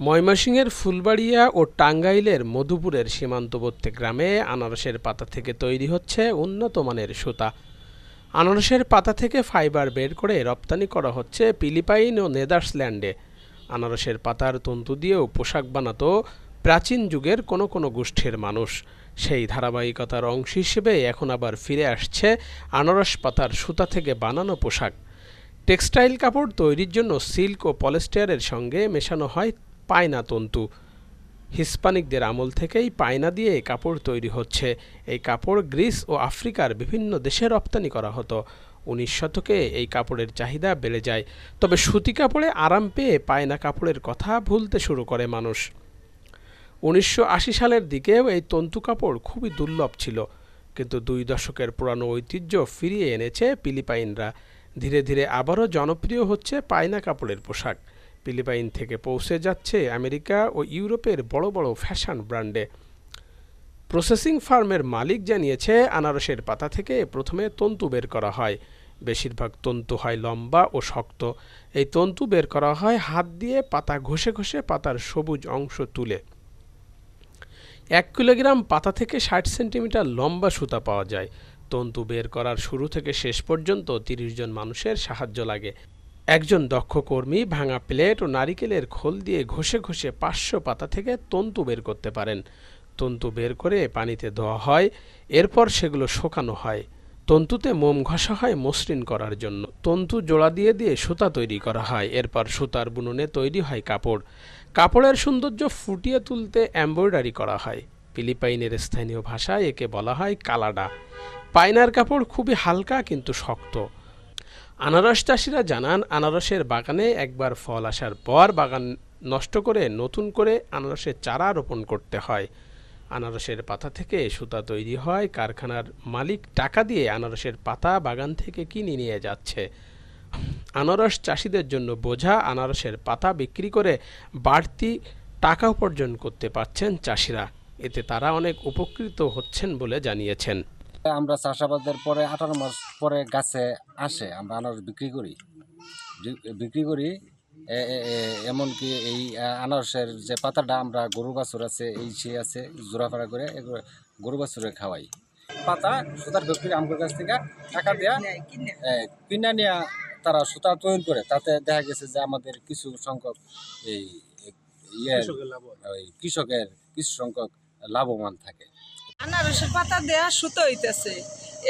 ময়মনসিংহের ফুলবাড়িয়া ও টাঙ্গাইলের মধুপুরের সীমান্তবর্তী গ্রামে আনারসের পাতা থেকে তৈরি হচ্ছে উন্নত মানের সুতা। আনারসের পাতা থেকে ফাইবার বের করে রপ্তানি করা হচ্ছে ফিলিপাইন ও নেদারল্যান্ডে। আনারসের পাতার তন্তু দিয়েও পোশাক বানাতো প্রাচীন যুগের কোনো কোনো গোষ্ঠীর মানুষ। সেই ধারাবাহিকতার অংশ হিসেবে এখন আবার ফিরে আসছে আনারস পাতার সুতা থেকে বানানো পোশাক। টেক্সটাইল কাপড় তৈরির জন্য সিল্ক ও পলিস্টারের সঙ্গে মেশানো হয় পায়না তন্তু। হিসপানিকদের আমল থেকেই পায়না দিয়ে এই কাপড় তৈরি হচ্ছে। এই কাপড় গ্রিস ও আফ্রিকার বিভিন্ন দেশে রপ্তানি করা হতো। উনিশ শতকে এই কাপড়ের চাহিদা বেড়ে যায়। তবে সুতি কাপড়ে আরাম পেয়ে পায়না কাপড়ের কথা ভুলতে শুরু করে মানুষ। উনিশশো আশি সালের দিকেও এই তন্তু কাপড় খুবই দুর্লভ ছিল। কিন্তু দুই দশকের পুরানো ঐতিহ্য ফিরিয়ে এনেছে ফিলিপাইনরা। ধীরে ধীরে আবারও জনপ্রিয় হচ্ছে পায়না কাপড়ের পোশাক। ফিলিপাইন থেকে পৌঁছে যাচ্ছে আমেরিকা ও ইউরোপের বড় বড় ফ্যাশন ব্র্যান্ডে। প্রসেসিং ফার্মের মালিক জানিয়েছে, আনারসের পাতা থেকে প্রথমে তন্তু বের করা হয়। বেশিরভাগ তন্তু হয় লম্বা ও শক্ত। এই তন্তু বের করা হয় হাত দিয়ে পাতা ঘষে ঘষে পাতার সবুজ অংশ তুলে। এক কিলোগ্রাম পাতা থেকে ষাট সেন্টিমিটার লম্বা সুতা পাওয়া যায়। তন্তু বের করার শুরু থেকে শেষ পর্যন্ত তিরিশ জন মানুষের সাহায্য লাগে। একজন দক্ষ কর্মী ভাঙা প্লেট ও নারিকেলের খোল দিয়ে ঘষে ঘষে পাঁচশো পাতা থেকে তন্তু বের করতে পারেন। তন্তু বের করে পানিতে ধোয়া হয়, এরপর সেগুলো শোকানো হয়। তন্তুতে মোম ঘষা হয় মসৃণ করার জন্য। তন্তু জোড়া দিয়ে দিয়ে সুতা তৈরি করা হয়, এরপর সুতার বুননে তৈরি হয় কাপড়। কাপড়ের সৌন্দর্য ফুটিয়ে তুলতে এম্ব্রয়ডারি করা হয়। ফিলিপাইনের স্থানীয় ভাষায় একে বলা হয় কালাডা। পাইনার কাপড় খুবই হালকা কিন্তু শক্ত। আনারস চাষিরা জানান, আনারসের বাগানে একবার ফল আসার পর বাগান নষ্ট করে নতুন করে আনারসের চারা রোপণ করতে হয়। আনারসের পাতা থেকে সুতা তৈরি হয়, কারখানার মালিক টাকা দিয়ে আনারসের পাতা বাগান থেকে কিনে নিয়ে যাচ্ছে। আনারস চাষিদের জন্য বোঝা, আনারসের পাতা বিক্রি করে বাড়তি টাকা উপার্জন করতে পারছেন চাষিরা। এতে তারা অনেক উপকৃত হচ্ছেন বলে জানিয়েছেন। আমরা চাষাবাদের পরে আঠারো মাস পরে গাছে আসে আমরা আনারস বিক্রি করি। বিক্রি করি এমনকি এই আনারসের যে পাতাটা আমরা গরু বাছুর আছে এই সে আছে জোড়াফাড়া করে গরু বাছুরে খাওয়াই। পাতা সুতার বিক্রি আমার কাছ থেকে টাকা দেয়া এ, কিনে নিয়ে তারা সুতা তৈরি করে তাতে দেখা গেছে যে আমাদের কিছু সংখ্যক এই ইয়ে কৃষকের কিছু সংখ্যক লাভবান থাকে। আনারসের পাতা দেয়া সুতো হইতেছে।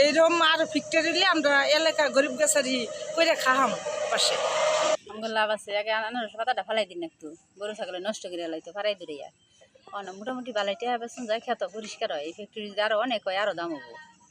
এইরকম আর ফিক্টরিলে আমরা এলাকা গরিব গাছারি করে খাহাম পাশে। আমার লাভ আছে, আগে আনারস পাতাটা ফালাই দিন একটু। গরু ছাগলে নষ্ট করে লাইতো ফারাই দূরে অনেক মোটামুটি বালাইটা বেসন যায়, খেত পরিষ্কার হয়। এই ফ্যাক্টরি যদি আরও অনেক হয় আরও দাম হব।